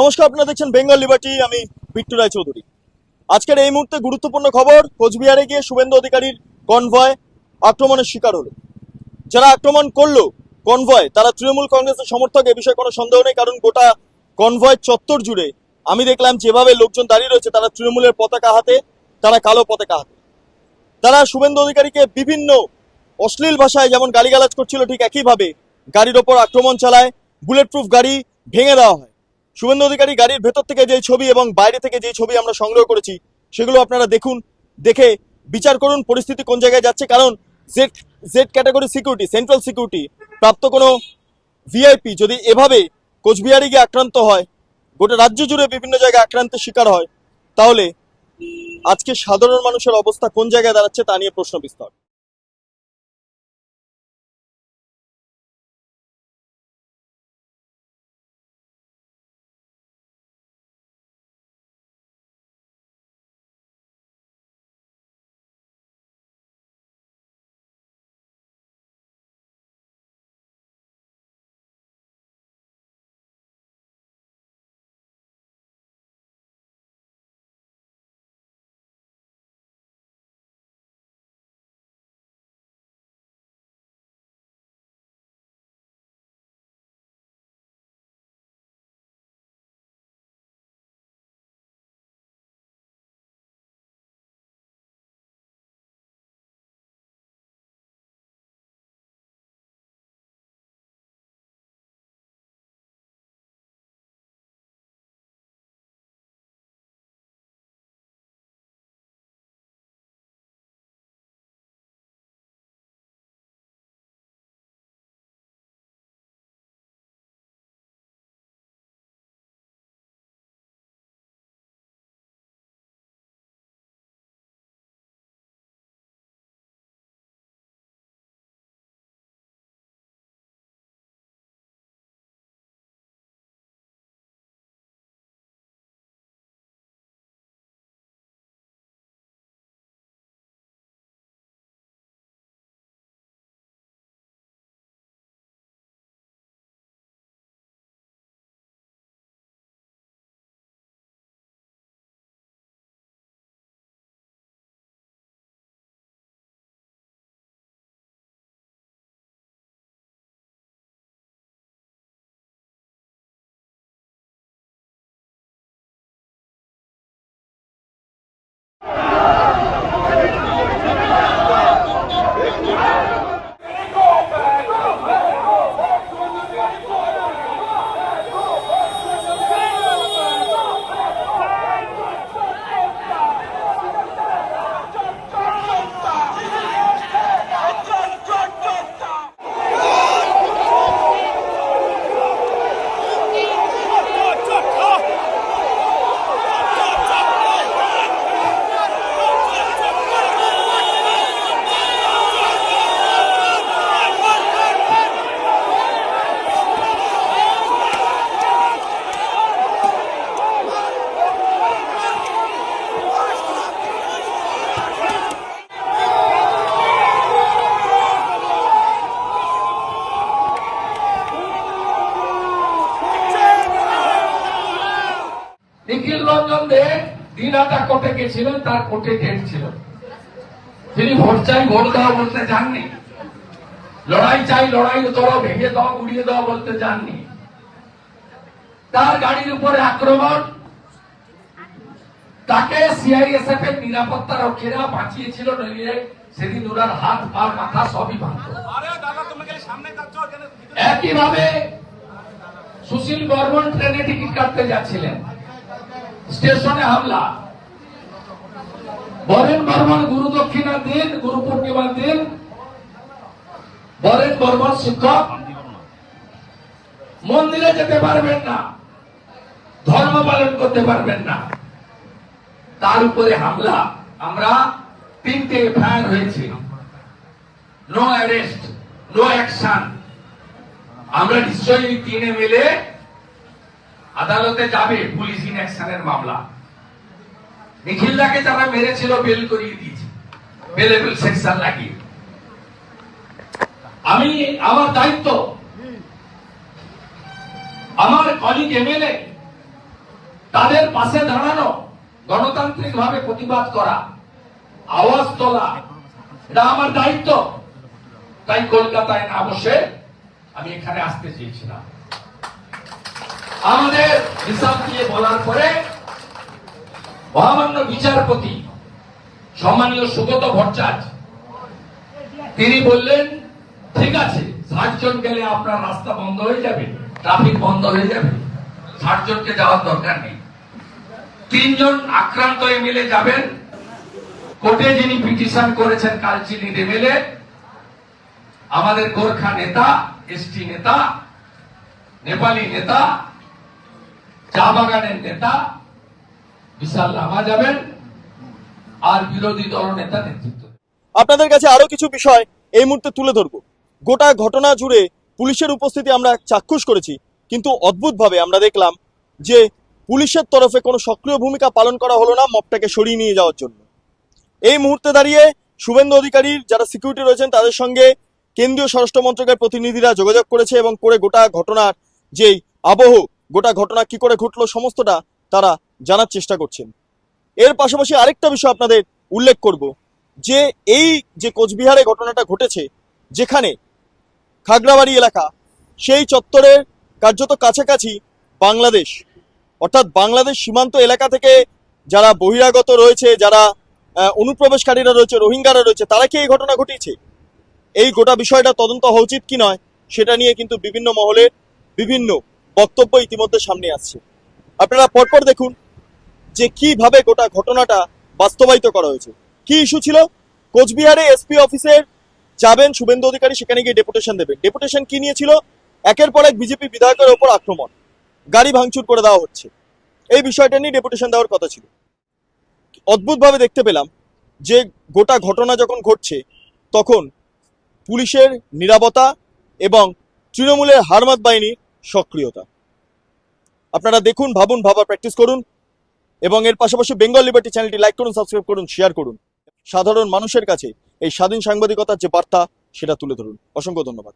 নমস্কার, আপনারা দেখছেন বেঙ্গল লিবার্টি আমি বিট্টু রায় চৌধুরী আজকের এই মুহূর্তে গুরুত্বপূর্ণ খবর, কোচবিহারে গিয়ে শুভেন্দু অধিকারীর কনভয় আক্রমণের শিকার হলো। যারা আক্রমণ করল কনভয় তারা তৃণমূল কংগ্রেসের সমর্থক, এ বিষয়ে কোনো সন্দেহ নেই, কারণ গোটা কনভয় চত্বর জুড়ে আমি দেখলাম, যেভাবে লোকজন দাঁড়িয়ে রয়েছে, তারা তৃণমূলের পতাকা হাতে, তারা কালো পতাকা হাতে। তারা শুভেন্দু অধিকারীকে বিভিন্ন অশ্লীল ভাষায় যেমন গালিগালাজ করছিল, ঠিক একইভাবে গাড়ির ওপর আক্রমণ চালায় বুলেট প্রুফ গাড়ি ভেঙে দেওয়া হয়। শুভেন্দু অধিকারী গাড়ির ভেতর থেকে যে ছবি এবং বাইরে থেকে যে ছবি আমরা সংগ্রহ করেছি, সেগুলো আপনারা দেখুন, দেখে বিচার করুন পরিস্থিতি কোন জায়গায় যাচ্ছে। কারণ Z Z category security central security প্রাপ্ত কোনো ভিআইপি যদি এভাবে কোচবিহারে গিয়ে আক্রান্ত হয়, গোটা রাজ্য জুড়ে বিভিন্ন জায়গায় আক্রান্তের শিকার হয়, তাহলে আজকে সাধারণ মানুষের অবস্থা কোন জায়গায় দাঁড়াচ্ছে তা নিয়ে প্রশ্ন বিস্তর নিখিল রঞ্জন দে দিনাটা কোর্টে গেছিলেন তার কোর্টে ডেট ছিল। তিনি ভোট চাই ভোট দাও বলতে যাননি লড়াই চাই লড়াই করো ভেঙে দাও উড়িয়ে দাও বলতে যাননি তার গাড়ির উপরে আক্রমণ। তাকে সিআইএসএফ এর নিরাপত্তা রক্ষীরা বাঁচিয়েছিল নইলে সেদিন ওনার হাত পা মাথা সবই ভাঙত। একইভাবে সুশীল বর্মন ট্রেনে টিকিট কাটতে যাচ্ছিলেন। স্টেশনে হামলা। বরেন বর্মন গুরু দক্ষিণা দিন, গুরু পূর্ণিমার দিন। বরেন বর্মন শিক্ষক। মন্দিরে যেতে পারবেন না। ধর্ম পালন করতে পারবেন না। তার উপরে হামলা। আমরা তিনটে এফআইআর হয়েছে। নো অ্যারেস্ট নো অ্যাকশন আমরা নিশ্চয়ই তিনে মিলে আদালতে যাবে পুলিশ ইন অ্যাকশনের মামলা। নিখিলদাকে যারা মেরেছিল, বেল করিয়ে দিয়েছে। বেলেবল সেকশন লাগিয়ে। আমি, আমার দায়িত্ব, আমার কলিগ এমএলএ তাদের পাশে দাঁড়ানো গণতান্ত্রিক ভাবে প্রতিবাদ করা, আওয়াজ তোলা, এটা আমার দায়িত্ব। তাই কলকাতায় না বসে আমি এখানে আসতে চেয়েছিলাম। আমাদের হিসাব দিয়ে বলার পরে মহামান্য বিচারপতি সম্মানীয় সুগত ভট্টাচার্য, তিনি বললেন, ঠিক আছে, ষাট গেলে আপনার রাস্তা বন্ধ হয়ে যাবে, ট্রাফিক বন্ধ হয়ে যাবে, ষাট জনকে যাওয়ার দরকার নেই। তিনজন আক্রান্ত এমএলএ যাবেন। কোর্টে যিনি পিটিশন করেছেন কালচিনি এমএলএ আমাদের গোর্খা নেতা, এসটি নেতা, নেপালি নেতা চা বাগানের নেতা, বিশাল লামা যাবেন, আর বিরোধী দল নেতা নেতৃত্ব। আপনাদের কাছে আরও কিছু বিষয় এই মুহূর্তে তুলে ধরবো। গোটা ঘটনা জুড়ে পুলিশের উপস্থিতি আমরা চাক্ষুষ করেছি, কিন্তু অদ্ভুতভাবে আমরা দেখলাম যে পুলিশের তরফে কোনো সক্রিয় ভূমিকা পালন করা হলো না মপটাকে সরিয়ে নিয়ে যাওয়ার জন্য। এই মুহূর্তে দাঁড়িয়ে শুভেন্দু অধিকারীর যারা সিকিউরিটি রয়েছেন, তাদের সঙ্গে কেন্দ্রীয় স্বরাষ্ট্র মন্ত্রকের প্রতিনিধিরা যোগাযোগ করেছে এবং করে গোটা ঘটনার যেই আবহ গোটা ঘটনা কি করে ঘটলো সমস্তটা তারা জানার চেষ্টা করছেন। এর পাশাপাশি আরেকটা বিষয় আপনাদের উল্লেখ করব, যে এই যে কোচবিহারে ঘটনাটা ঘটেছে, যেখানে খাগড়াবাড়ি এলাকা, সেই চত্বরের কার্যত কাছাকাছি বাংলাদেশ, অর্থাৎ বাংলাদেশ সীমান্ত এলাকা থেকে যারা বহিরাগত রয়েছে, যারা অনুপ্রবেশকারীরা রয়েছে, রোহিঙ্গারা রয়েছে, তারা কি এই ঘটনা ঘটিয়েছে? এই গোটা বিষয়টা তদন্ত হওয়া উচিত কি নয়, সেটা নিয়ে কিন্তু বিভিন্ন মহলের বিভিন্ন বক্তব্য ইতিমধ্যে সামনে আসছে। আপনারা পরপর দেখুন যে কীভাবে গোটা ঘটনাটা বাস্তবায়িত করা হয়েছে। কি ইস্যু ছিল? কোচবিহারে এসপি অফিসের যাবেন শুভেন্দু অধিকারী, সেখানে গিয়ে ডেপুটেশন দেবেন। ডেপুটেশন কি নিয়েছিল একের পর এক বিজেপি বিধায়কের ওপর আক্রমণ। গাড়ি ভাঙচুর করে দেওয়া হচ্ছে। এই বিষয়টা নিয়ে ডেপুটেশন দেওয়ার কথা ছিল। অদ্ভুতভাবে দেখতে পেলাম যে গোটা ঘটনা যখন ঘটছে, তখন পুলিশের নিরাপত্তা এবং তৃণমূলের হারমাত বাহিনীর সক্রিয়তা। আপনারা দেখুন, ভাবুন ভাবা প্র্যাকটিস করুন এবং এর পাশাপাশি বেঙ্গল লিবার্টি চ্যানেলটি লাইক করুন সাবস্ক্রাইব করুন শেয়ার করুন। সাধারণ মানুষের কাছে এই স্বাধীন সাংবাদিকতার যে বার্তা, সেটা তুলে ধরুন। অসংখ্য ধন্যবাদ।